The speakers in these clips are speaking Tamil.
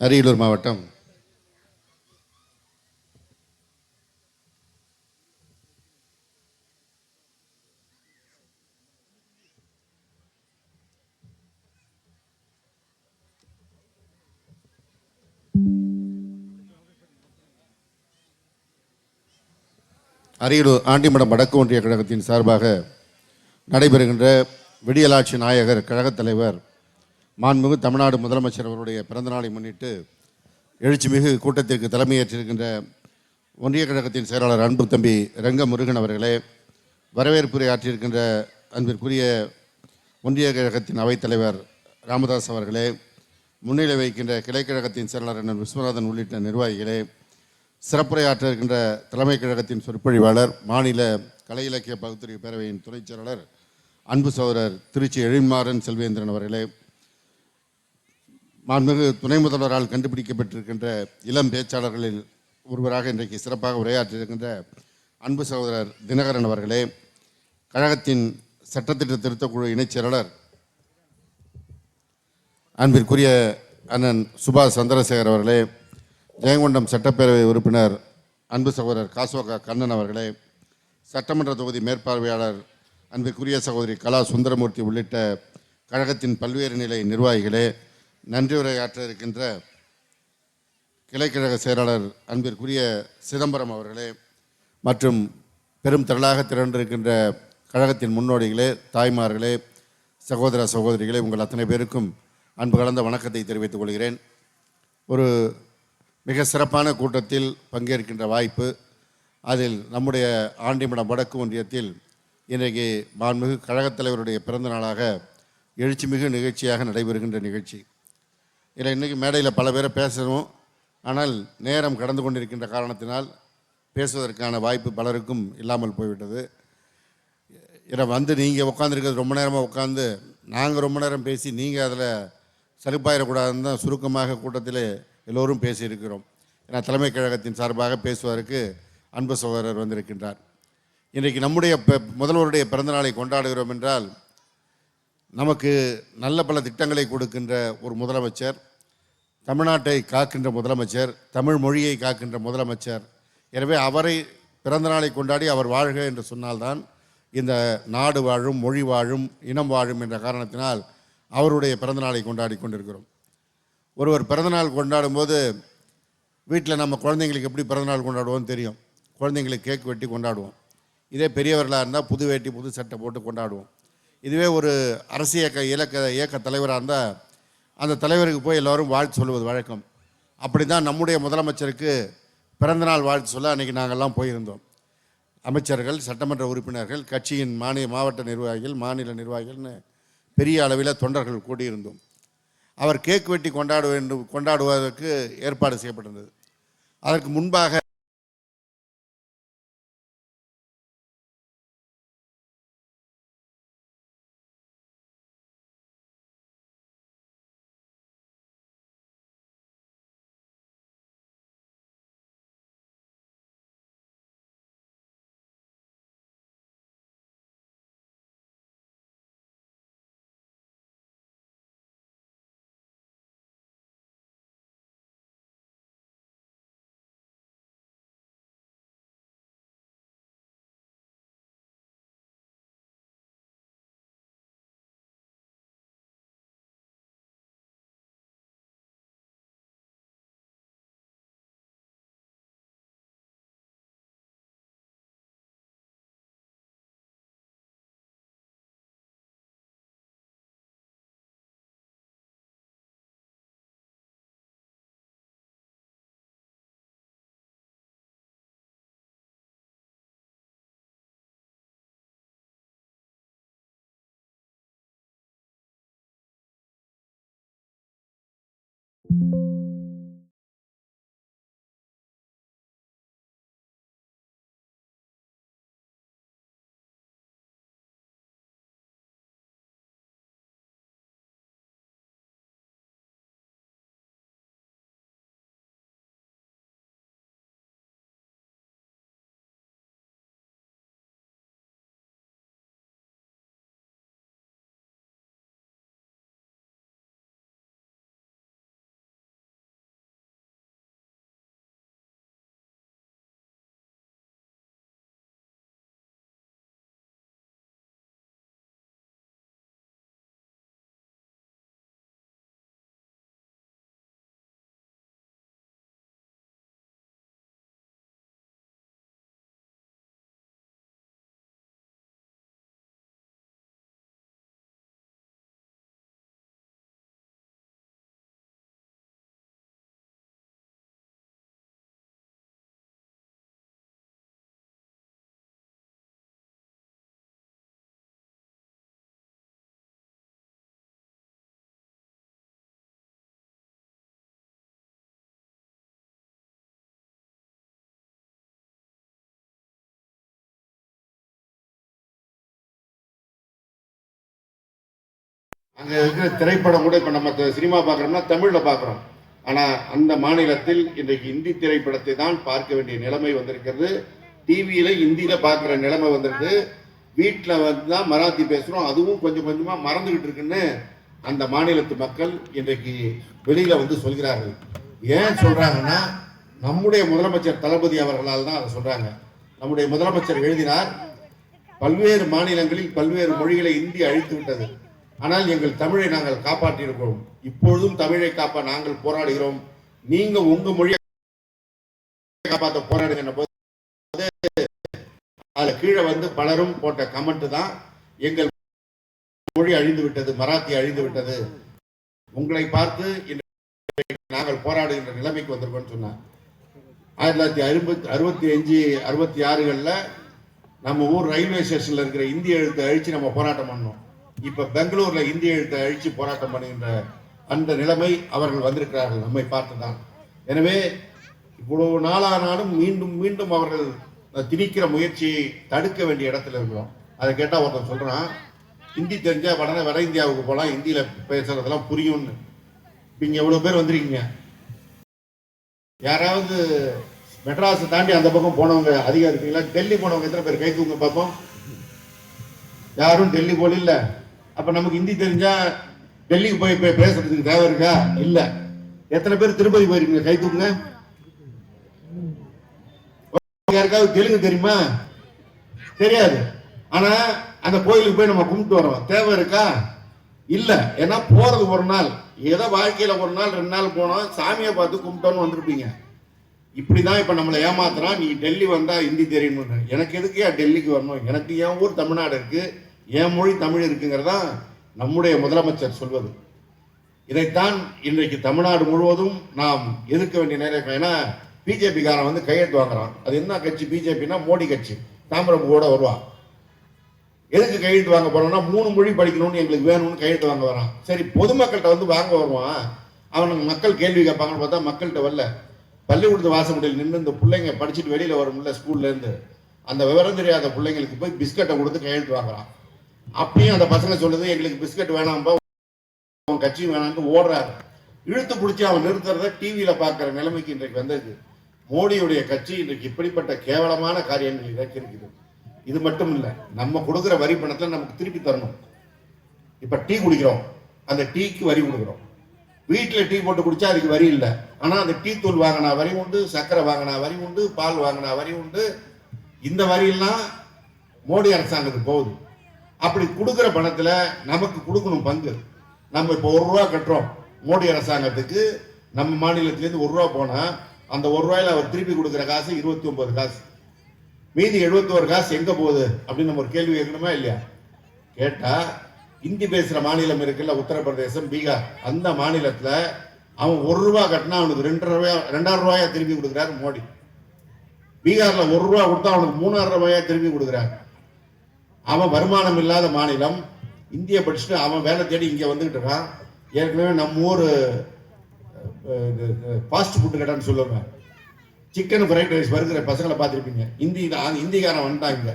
அரியலூர் மாவட்டம். அரியலூர் ஆண்டிமடம் வடக்கு ஒன்றிய கழகத்தின் சார்பாக நடைபெறுகின்ற விடியலாட்சி நாயகர் கழகத் தலைவர் மாண்புமிகு தமிழ்நாடு முதலமைச்சர் அவருடைய பிறந்தநாளை முன்னிட்டு எழுச்சிமிகு கூட்டத்திற்கு தலைமையேற்றிருக்கின்ற ஒன்றிய கழகத்தின் செயலாளர் அன்பு தம்பி ரங்க முருகன் அவர்களே வரவேற்புரை ஆற்றியிருக்கின்ற அன்பிற்குரிய ஒன்றிய கழகத்தின் அவைத்தலைவர் ராமதாஸ் அவர்களே முன்னிலை வைக்கின்ற கிளைக்கழகத்தின் செயலாளர் அண்ணன் விஸ்வநாதன் உள்ளிட்ட நிர்வாகிகளே சிறப்புரையாற்ற இருக்கின்ற தலைமை கழகத்தின் சொற்பொழிவாளர் மாநில கலை இலக்கிய பகுத்தறிவு பேரவையின் துணைச் செயலாளர் அன்பு சோதரர் திருச்சி எழில்மாறன் செல்வேந்திரன் அவர்களே மாண்புமிகு துணை முதல்வரால் கண்டுபிடிக்கப்பட்டிருக்கின்ற இளம் பேச்சாளர்களில் ஒருவராக இன்றைக்கு சிறப்பாக உரையாற்றியிருக்கின்ற அன்பு சகோதரர் தினகரன் அவர்களே கழகத்தின் சட்டத்திட்ட திருத்தக்குழு இணைச் செயலாளர் அன்பிற்குரிய அண்ணன் சுபாஷ் சந்திரசேகர் அவர்களே ஜெயங்கொண்டம் சட்டப்பேரவை உறுப்பினர் அன்பு சகோதரர் காசோகா கண்ணன் அவர்களே சட்டமன்ற தொகுதி மேற்பார்வையாளர் அன்பிற்குரிய சகோதரி கலா சுந்தரமூர்த்தி உள்ளிட்ட கழகத்தின் பல்வேறு நிலை நிர்வாகிகளே நன்றியுரையாற்ற இருக்கின்ற கிளைக்கழக செயலாளர் அன்பிற்குரிய சிதம்பரம் அவர்களே மற்றும் பெரும் திரளாக திரண்டிருக்கின்ற கழகத்தின் முன்னோடிகளே தாய்மார்களே சகோதர சகோதரிகளே உங்கள் அத்தனை பேருக்கும் அன்பு கலந்த வணக்கத்தை தெரிவித்துக் கொள்கிறேன். ஒரு மிக சிறப்பான கூட்டத்தில் பங்கேற்கின்ற வாய்ப்பு அதில் நம்முடைய ஆண்டிமடம் வடக்கு ஒன்றியத்தில் இன்றைக்கு மாண்புமிகு கழகத் தலைவருடைய பிறந்த நாளாக எழுச்சிமிகு நிகழ்ச்சியாக நடைபெறுகின்ற நிகழ்ச்சி. இல்லை இன்றைக்கி மேடையில் பல பேரை பேசணும் ஆனால் நேரம் கடந்து கொண்டிருக்கின்ற காரணத்தினால் பேசுவதற்கான வாய்ப்பு பலருக்கும் இல்லாமல் போய்விட்டது. இதை வந்து நீங்கள் உட்காந்துருக்கிறது ரொம்ப நேரமாக உட்காந்து நாங்கள் ரொம்ப நேரம் பேசி நீங்கள் அதில் சலுப்பாயிடக்கூடாதுன்னு தான் சுருக்கமாக கூட்டத்தில் எல்லோரும் பேசியிருக்கிறோம். ஏன்னா தலைமை கழகத்தின் சார்பாக பேசுவதற்கு அன்பு சகோதரர் வந்திருக்கின்றார். இன்றைக்கு நம்முடைய முதல்வருடைய பிறந்தநாளை கொண்டாடுகிறோம் என்றால் நமக்கு நல்ல பல திட்டங்களை கொடுக்கின்ற ஒரு முதலமைச்சர் தமிழ்நாட்டை காக்கின்ற முதலமைச்சர் தமிழ் மொழியை காக்கின்ற முதலமைச்சர். எனவே அவரை பிறந்த நாளை கொண்டாடி அவர் வாழ்க என்று சொன்னால்தான் இந்த நாடு வாழும் மொழி வாழும் இனம் வாழும் என்ற காரணத்தினால் அவருடைய பிறந்தநாளை கொண்டாடி கொண்டிருக்கிறோம். ஒருவர் பிறந்தநாள் கொண்டாடும்போது வீட்டில் நம்ம குழந்தைங்களுக்கு எப்படி பிறந்தநாள் கொண்டாடுவோம்னு தெரியும். குழந்தைங்களுக்கு கேக் வெட்டி கொண்டாடுவோம். இதே பெரியவர்களாக இருந்தால் புது வேட்டி புது சட்டை போட்டு கொண்டாடுவோம். இதுவே ஒரு அரசு இயக்க இலக்க இயக்க தலைவராக இருந்தால் அந்த தலைவருக்கு போய் எல்லோரும் வாழ்த்து சொல்லுவது வழக்கம். அப்படி தான் நம்முடைய முதலமைச்சருக்கு பிறந்தநாள் வாழ்த்து சொல்ல அன்றைக்கி நாங்கள்லாம் போயிருந்தோம். அமைச்சர்கள் சட்டமன்ற உறுப்பினர்கள் கட்சியின் மாநில மாவட்ட நிர்வாகிகள் மாநில நிர்வாகிகள்னு பெரிய அளவில் தொண்டர்கள் கூடியிருந்தோம். அவர் கேக் வெட்டி கொண்டாட வேண்டும் கொண்டாடுவதற்கு ஏற்பாடு செய்யப்பட்டிருந்தது. அதற்கு முன்பாக thank you அங்கே இருக்கிற திரைப்படம் கூட இப்போ நம்ம சினிமா பார்க்குறோம்னா தமிழில் பார்க்குறோம். ஆனால் அந்த மாநிலத்தில் இன்றைக்கு இந்தி திரைப்படத்தை தான் பார்க்க வேண்டிய நிலைமை வந்திருக்கிறது. டிவியில் இந்தியில் பார்க்குற நிலைமை வந்திருக்கு. வீட்டில் வந்து தான் மராத்தி பேசுகிறோம் அதுவும் கொஞ்சம் கொஞ்சமாக மறந்துக்கிட்டு இருக்குன்னு அந்த மாநிலத்து மக்கள் இன்றைக்கு வெளியில் வந்து சொல்கிறார்கள். ஏன் சொல்கிறாங்கன்னா நம்முடைய முதலமைச்சர் தளபதி அவர்களால் தான் அதை சொல்கிறாங்க நம்முடைய முதலமைச்சர் எழுதினார் பல்வேறு மாநிலங்களில் பல்வேறு மொழிகளை இந்தி அழித்து விட்டது. ஆனால் எங்கள் தமிழை நாங்கள் காப்பாற்றியிருக்கிறோம். இப்பொழுதும் தமிழை காப்ப நாங்கள் போராடுகிறோம். நீங்க உங்க மொழியை காப்பாற்ற போராடுகின்ற போது அதுல கீழே வந்து பலரும் போட்ட கமெண்ட் தான் எங்கள் மொழி அழிந்து விட்டது மராத்தி அழிந்து விட்டது. உங்களை பார்த்து நாங்கள் போராடுகின்ற நிலைமைக்கு வந்திருக்கோம்னு சொன்னார். ஆயிரத்தி தொள்ளாயிரத்தி அறுபத்தி அறுபத்தி அஞ்சு அறுபத்தி ஆறுகளில் நம்ம ஊர் ரயில்வே ஸ்டேஷன்ல இருக்கிற இந்திய எழுத்தை அழிச்சு நம்ம போராட்டம் பண்ணோம். இப்ப பெங்களூர்ல இந்திய எழுத்தை அழிச்சு போராட்டம் பண்ணுகின்ற அந்த நிலைமை அவர்கள் வந்திருக்கிறார்கள். நம்மை பார்த்துதான். எனவே இவ்வளவு நாளானாலும் மீண்டும் மீண்டும் அவர்கள் திணிக்கிற முயற்சியை தடுக்க வேண்டிய இடத்துல இருக்கிறோம். அதை கேட்டால் ஒருத்தன் சொல்கிறான் ஹிந்தி தெரிஞ்சால் உடனே வட இந்தியாவுக்கு போகலாம் ஹிந்தியில் பேசுறதெல்லாம் புரியும்னு. நீங்கள் எவ்வளோ பேர் வந்திருக்கீங்க. யாராவது மெட்ராஸை தாண்டி அந்த பக்கம் போனவங்க அதிகம் இருக்கீங்களா? டெல்லி போனவங்க எத்தனை பேர்? கை தூங்க பார்ப்போம். யாரும் டெல்லி போல இல்லை. அப்ப நமக்கு ஹிந்தி தெரிஞ்சா டெல்லிக்கு போய் போய் பேசுறதுக்கு தேவை இருக்கா? இல்ல. எத்தனை பேர் திருப்பதி போயிருக்கீங்க? கை தூங்க யாருக்காவது தெலுங்கு தெரியுமா? தெரியாது. ஆனா அந்த கோயிலுக்கு போய் நம்ம கும்பிட்டு வரோம். தேவை இருக்கா? இல்ல. ஏன்னா போறது ஒரு நாள். ஏதோ வாழ்க்கையில ஒரு நாள் ரெண்டு நாள் போனோம். சாமியை பார்த்து கும்பிட்டோன்னு வந்திருப்பீங்க. இப்படிதான் இப்ப நம்மளை ஏமாத்துறான். நீ டெல்லி வந்தா ஹிந்தி தெரியணும் எனக்கு எதுக்கு டெல்லிக்கு வரணும்? எனக்கு என் ஊர் தமிழ்நாடு இருக்கு. என் மொழி தமிழ் இருக்குங்கிறதா நம்முடைய முதலமைச்சர் சொல்வது. இதைத்தான் இன்றைக்கு தமிழ்நாடு முழுவதும் நாம் எதிர்க்க வேண்டிய நேரம் ஏன்னா பிஜேபிக்காரன் வந்து கையெழுத்து வாங்குறான். அது என்ன கட்சி? பிஜேபின்னா மோடி கட்சி. தாமிரம் கூட வருவான் எதுக்கு கையெழுத்து வாங்க போறோம்னா மூணு மொழி படிக்கணும்னு எங்களுக்கு வேணும்னு கையெழுத்து வாங்க வரான். சரி பொதுமக்கள்கிட்ட வந்து வாங்க வருவான். அவனுக்கு மக்கள் கேள்வி கேட்பாங்கன்னு பார்த்தா மக்கள்கிட்ட வரல. பள்ளிக்கூடத்து வாசமுடியில் நின்று இந்த பிள்ளைங்க படிச்சுட்டு வெளியில் வரும்ல ஸ்கூல்லேருந்து அந்த விவரம் தெரியாத பிள்ளைங்களுக்கு போய் பிஸ்கட்டை கொடுத்து கையெழுத்து வாங்குறான். அப்பயும் அந்த பசங்க சொல்லுது எங்களுக்கு பிஸ்கட் வேணாம்பா அவன் கட்சி வேணாம்னு ஓடுறாரு. இழுத்து பிடிச்சி அவன் நிறுத்துறத டிவியில பார்க்குற நிலைமைக்கு இன்றைக்கு வந்தது. மோடியுடைய கட்சி இன்றைக்கு இப்படிப்பட்ட கேவலமான காரியங்கள் இறக்கி இருக்குது இது மட்டும் இல்லை நம்ம கொடுக்குற வரி பணத்தை நமக்கு திருப்பி தரணும். இப்ப டீ குடிக்கிறோம். அந்த டீக்கு வரி கொடுக்குறோம். வீட்டில் டீ போட்டு குடிச்சா அதுக்கு வரி இல்லை. ஆனா அந்த டீ தூள் வாங்கினா வரி உண்டு சர்க்கரை வாங்கினா வரி உண்டு பால் வாங்கினா வரி உண்டு. இந்த வரியெல்லாம் மோடி அரசாங்கத்துக்கு போகுது. அப்படி கொடுக்குற பணத்துல நமக்கு கொடுக்கணும் பங்கு. நம்ம இப்போ ஒரு ரூபா கட்டுறோம். மோடி அரசாங்கத்துக்கு நம்ம மாநிலத்திலேருந்து ஒரு ரூபா போனா அந்த ஒரு ரூபாயில அவர் திருப்பி கொடுக்குற காசு இருபத்தி ஒன்பது காசு. மீதி 71 காசு எங்க போகுது? அப்படின்னு நம்ம ஒரு கேள்வி கேட்கணுமா இல்லையா? கேட்டா இந்தி பேசுற மாநிலம் இருக்குல்ல உத்தரப்பிரதேசம் பீகார். அந்த மாநிலத்துல அவன் ஒரு ரூபா கட்டினா அவனுக்கு ரெண்டு ரூபாய் ரெண்டாயிரம் ரூபாயா திருப்பி கொடுக்குறாரு மோடி. பீகார்ல ஒரு ரூபா கொடுத்தா அவனுக்கு மூணாயிரம் ரூபாயா திருப்பி கொடுக்குறாரு. அவன் வருமானம் இல்லாத மாநிலம். இந்திய படிச்சுட்டு அவன் வேலை தேடி இங்கே வந்துக்கிட்டு இருக்கான். ஏற்கனவே நம்ம ஊர் ஃபாஸ்ட் ஃபுட்டு கடைன்னு சொல்லுவாங்க. சிக்கன் ஃப்ரைட் ரைஸ் வருகிற பசங்களை பார்த்துருப்பீங்க. இந்தி ஆ- இந்திக்காரன் வந்துட்டாங்க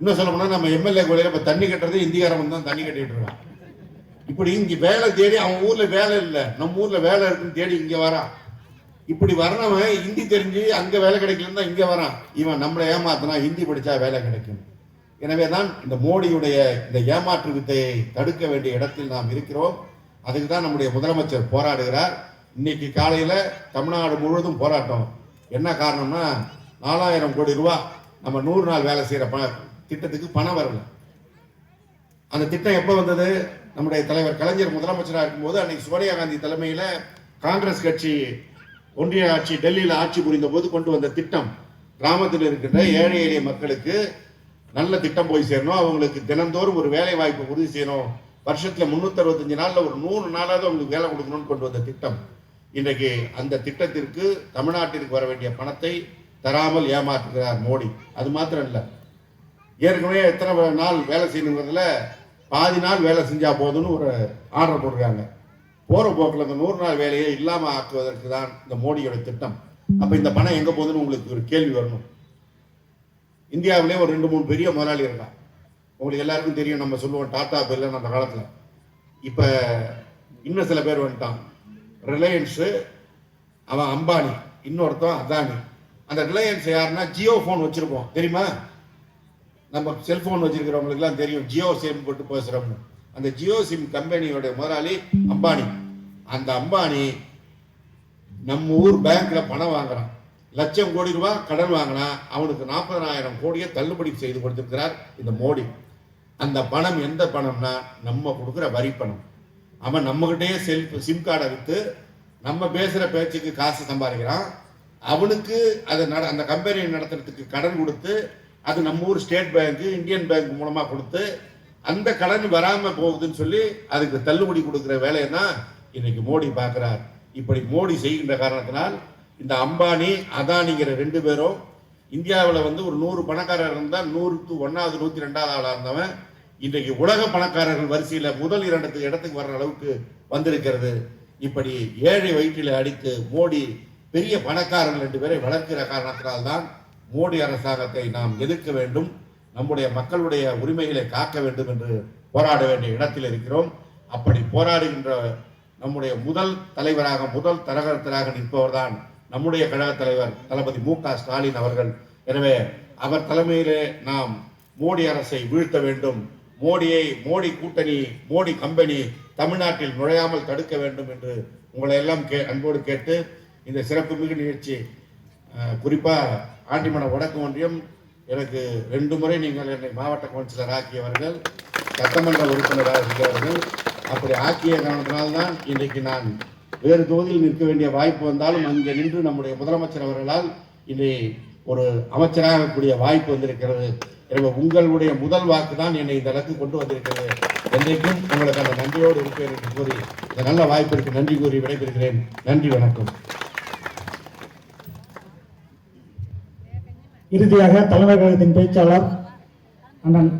இன்னும் சொல்ல போனால் நம்ம எம்எல்ஏ கோயில இப்போ தண்ணி கட்டுறது இந்திக்காரன் வந்து தான் தண்ணி கட்டிட்டு இருக்கான். இப்படி இங்கே வேலை தேடி அவன் ஊரில் வேலை இல்லை. நம்ம ஊரில் வேலை இருக்குன்னு தேடி இங்கே வரான் இப்படி வர்றவன் ஹிந்தி தெரிஞ்சு அங்கே வேலை கிடைக்கலன்னு தான் இங்கே வரான். இவன் நம்மளை ஏமாத்தினா ஹிந்தி படித்தா வேலை கிடைக்கும். எனவே தான் இந்த மோடியுடைய இந்த ஏமாற்று வித்தையை தடுக்க வேண்டிய இடத்தில் நாம் இருக்கிறோம். அதுக்கு தான் நம்முடைய முதலமைச்சர் போராடுகிறார். இன்னைக்கு காலையில் தமிழ்நாடு முழுவதும் போராட்டம். என்ன காரணம்னா நாலாயிரம் கோடி ரூபா நம்ம நூறு நாள் வேலை செய்கிற பண திட்டத்துக்கு பணம் வரல. அந்த திட்டம் எப்போ வந்தது? நம்முடைய தலைவர் கலைஞர் முதலமைச்சராக இருக்கும்போது அன்னைக்கு சோனியா காந்தி தலைமையில் காங்கிரஸ் கட்சி ஒன்றிய ஆட்சி டெல்லியில் ஆட்சி புரிந்த போது கொண்டு வந்த திட்டம் கிராமத்தில் இருக்கின்ற ஏழை எளிய மக்களுக்கு நல்ல திட்டம் போய் சேரணும். அவங்களுக்கு தினந்தோறும் ஒரு வேலை வாய்ப்பு உறுதி செய்யணும். வருஷத்துல முன்னூத்தி அறுபத்தஞ்சு நாள்ல ஒரு நூறு நாளாவது அவங்களுக்கு வேலை கொடுக்கணும்னு கொண்டு வந்த திட்டம். இன்றைக்கு அந்த திட்டத்திற்கு தமிழ்நாட்டிற்கு வர வேண்டிய பணத்தை தராமல் ஏமாற்றுகிறார் மோடி. அது மாத்திரம் இல்லை ஏற்கனவே எத்தனை நாள் வேலை செய்யணுங்கிறதுல பாதி நாள் வேலை செஞ்சா போதும்னு ஒரு ஆர்டர் போடுறாங்க போற போக்கில் இந்த நூறு நாள் வேலையை இல்லாமல் ஆக்குவதற்கு தான் இந்த மோடியோட திட்டம். அப்ப இந்த பணம் எங்க போகுதுன்னு உங்களுக்கு ஒரு கேள்வி வரணும். இந்தியாவிலே ஒரு ரெண்டு மூணு பெரிய முதலாளி இருக்கான் உங்களுக்கு எல்லாருக்கும் தெரியும் நம்ம சொல்லுவோம் டாடா பிர்லன் அந்த காலத்தில். இப்போ இன்னும் சில பேர் வந்துட்டான் ரிலையன்ஸு அவன் அம்பானி இன்னொருத்தன் அதானி. அந்த ரிலையன்ஸ் யாருன்னா ஜியோ ஃபோன் வச்சுருப்போம். தெரியுமா? நம்ம செல்ஃபோன் வச்சுருக்கிறவங்களுக்குலாம் தெரியும் ஜியோ சிம் போட்டு பேசுகிறோம்னு அந்த ஜியோ சிம் கம்பெனியோட முதலாளி அம்பானி. அந்த அம்பானி நம்ம ஊர் பேங்க்கில் பணம் வாங்குறான். லட்சம் கோடி ரூபாய் கடன் வாங்கினா அவனுக்கு நாற்பதனாயிரம் கோடியை தள்ளுபடி செய்து கொடுத்திருக்கிறார் இந்த மோடி. அந்த பணம் எந்த பணம்னா நம்ம கொடுக்குற வரி பணம். அவன் நம்மகிட்டயே செல் சிம் கார்டை விற்று நம்ம பேசுகிற பேச்சுக்கு காசு சம்பாதிக்கிறான். அவனுக்கு அதை நட அந்த கம்பெனியை நடத்துறதுக்கு கடன் கொடுத்து அது நம்ம ஊர் ஸ்டேட் பேங்க்கு இந்தியன் பேங்க் மூலமாக கொடுத்து அந்த கடன் வராமல் போகுதுன்னு சொல்லி அதுக்கு தள்ளுபடி கொடுக்குற வேலையை தான் இன்னைக்கு மோடி பார்க்குறார். இப்படி மோடி செய்கின்ற காரணத்தினால் இந்த அம்பானி அதானிங்கிற ரெண்டு பேரும் இந்தியாவில் வந்து ஒரு நூறு பணக்காரர் இருந்தால் நூறுக்கு ஒன்றாவது நூற்றி ரெண்டாவது ஆளாக இருந்தவன். இன்றைக்கு உலக பணக்காரர்கள் வரிசையில் முதல் இரண்டு இடத்துக்கு வர்ற அளவுக்கு வந்திருக்கிறது. இப்படி ஏழை வயிற்றில் அடித்து மோடி பெரிய பணக்காரர்கள் ரெண்டு பேரை வளர்க்கிற காரணத்தினால்தான் மோடி அரசாங்கத்தை நாம் எதிர்க்க வேண்டும். நம்முடைய மக்களுடைய உரிமைகளை காக்க வேண்டும் என்று போராட வேண்டிய இடத்தில் இருக்கிறோம். அப்படி போராடுகின்ற நம்முடைய முதல் தலைவராக முதல் தரகர்த்தராக நிற்பவர்தான் நம்முடைய கழக தலைவர் தளபதி மு க ஸ்டாலின் அவர்கள். எனவே அவர் தலைமையிலே நாம் மோடி அரசை வீழ்த்த வேண்டும். மோடியை மோடி கூட்டணி மோடி கம்பெனி தமிழ்நாட்டில் நுழையாமல் தடுக்க வேண்டும் என்று உங்களை எல்லாம் கே அன்போடு கேட்டு இந்த சிறப்பு மிகு நிகழ்ச்சி குறிப்பாக ஆண்டிமன வடக்கு ஒன்றியம் எனக்கு ரெண்டு முறை நீங்கள் என்னை மாவட்ட கவுன்சிலர் ஆக்கியவர்கள் சட்டமன்ற உறுப்பினராக இருக்கிறவர்கள். அப்படி ஆக்கிய காரணத்தினால்தான் இன்றைக்கு நான் வேறு தொகுதியில் நிற்க வேண்டிய வாய்ப்பு வந்தாலும் அங்கே நின்று நம்முடைய முதலமைச்சர் அவர்களால் இதை ஒரு அமைச்சராக கூடிய வாய்ப்பு வந்திருக்கிறது. எனவே உங்களுடைய முதல் வாக்கு தான் என்னை இந்த அளவுக்கு கொண்டு வந்திருக்கிறது. என்றைக்கும் உங்களுக்கு அந்த நன்றியோடு இருப்பேன் என்று கூறி இந்த நல்ல வாய்ப்பிற்கு நன்றி கூறி விடைபெறுகிறேன். நன்றி வணக்கம். இறுதியாக தலைமை கழகத்தின் பேச்சாளர் அண்ணன்